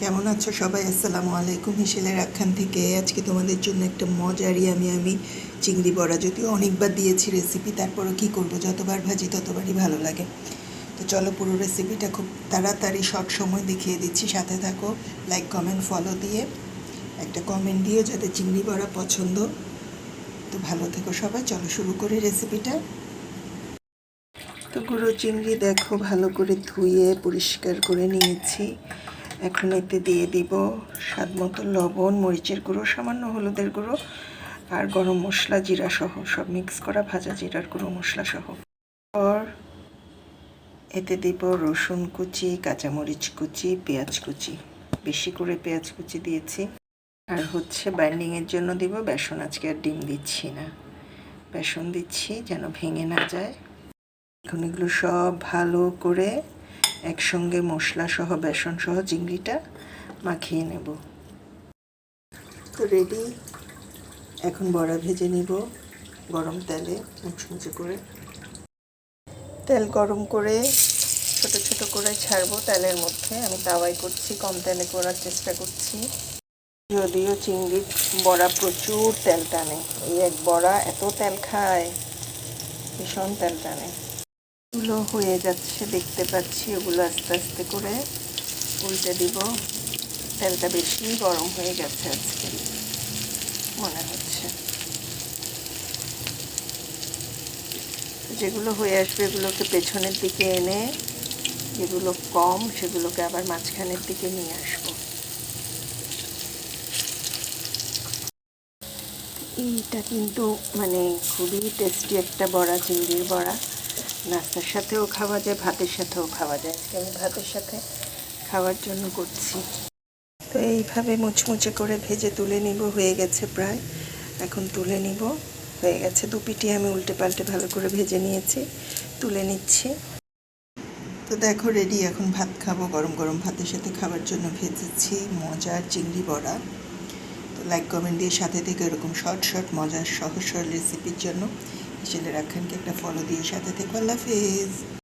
কেমন আছো সবাই? আসসালামু আলাইকুম হিসেলের আখ্যান থেকে। আজকে তোমাদের জন্য একটা মজারই আমি আমি চিংড়ি বড়া। যদিও অনেকবার দিয়েছি রেসিপি তারপরও কী করব? যতবার ভাজি, ততবারই ভালো লাগে। তো চলো পুরো রেসিপিটা খুব তাড়াতাড়ি শর্ট সময় দেখিয়ে দিচ্ছি। সাথে থাকো লাইক কমেন্ট ফলো দিয়ে। একটা কমেন্ট দিও যাতে চিংড়ি বড়া পছন্দ। তো ভালো থেকো সবাই। চলো শুরু করে রেসিপিটা তো গুঁড়ো চিংড়ি দেখো, ভালো করে ধুয়ে পরিষ্কার করে নিয়েছি। এখন এতে দিয়ে দিব স্বাদ মতো লবণ, মরিচের গুঁড়ো, সামান্য হলুদের গুঁড়ো আর গরম মশলা, জিরা সহ। সব মিক্স করা ভাজা জিরার গুঁড়ো, মশলা সহ। পর এতে দিব রসুন কুচি, কাঁচামরিচ কুচি, পেঁয়াজ কুচি। বেশি করে পেঁয়াজ কুচি দিয়েছি। আর হচ্ছে বাইন্ডিংয়ের জন্য দিব বেসন। আজকে আর ডিম দিচ্ছি না। বেসন দিচ্ছি যেন ভেঙে না যায়। এখন এগুলো সব ভালো করে একসঙ্গে মশলা সহ বেসন সহ চিংড়িটা মাখিয়ে নেব। তো রেডি এখন বড়া ভেজে নিব গরম তেলে মুচমুচে করে। তেল গরম করে ছোট ছোট করে ছাড়বো তেলের মধ্যে। আমি তাওয়াই করছি, কম তেলে করার চেষ্টা করছি। যদিও চিংড়ির বড়া প্রচুর তেল টানে। এই এক বড়া এত তেল খায়, ভীষণ তেল টানে। এগুলো হয়ে যাচ্ছে, দেখতে পাচ্ছি ওগুলো আস্তে আস্তে করে উল্টে দিব। তেলটা বেশি গরম হয়ে গেছে আজকে, মনে হচ্ছে। যেগুলো হয়ে আসবে এগুলোকে পেছনের দিকে এনে, যেগুলো কম সেগুলোকে আবার মাঝখানের দিকে নিয়ে আসব। এইটা কিন্তু মানে খুবই টেস্টি একটা বড়া, চিংড়ির বড়া। নাস্তার সাথেও খাওয়া যায়, ভাতের সাথেও খাওয়া যায়। আজকে আমি ভাতের সাথে খাওয়ার জন্য করছি। তো এইভাবে মুচমুচে করে ভেজে তুলে নিব, হয়ে গেছে প্রায়। এখন তুলে নিব, হয়ে গেছে। দু পিটি আমি উল্টে পাল্টে ভালো করে ভেজে নিয়েছি, তুলে নিচ্ছি। তো দেখো রেডি এখন ভাত খাব। গরম গরম ভাতের সাথে খাবার জন্য ভেজেছি মজার চিংড়ি বড়া। তো লাইক কমেন্ট দিয়ে সাথে থেকে এরকম শর্ট শর্ট মজার সহজ সরল রেসিপির জন্য হিসেলে রাখানকে একটা ফলো দিয়ে সাথে থেকে আল্লাহ হাফেজ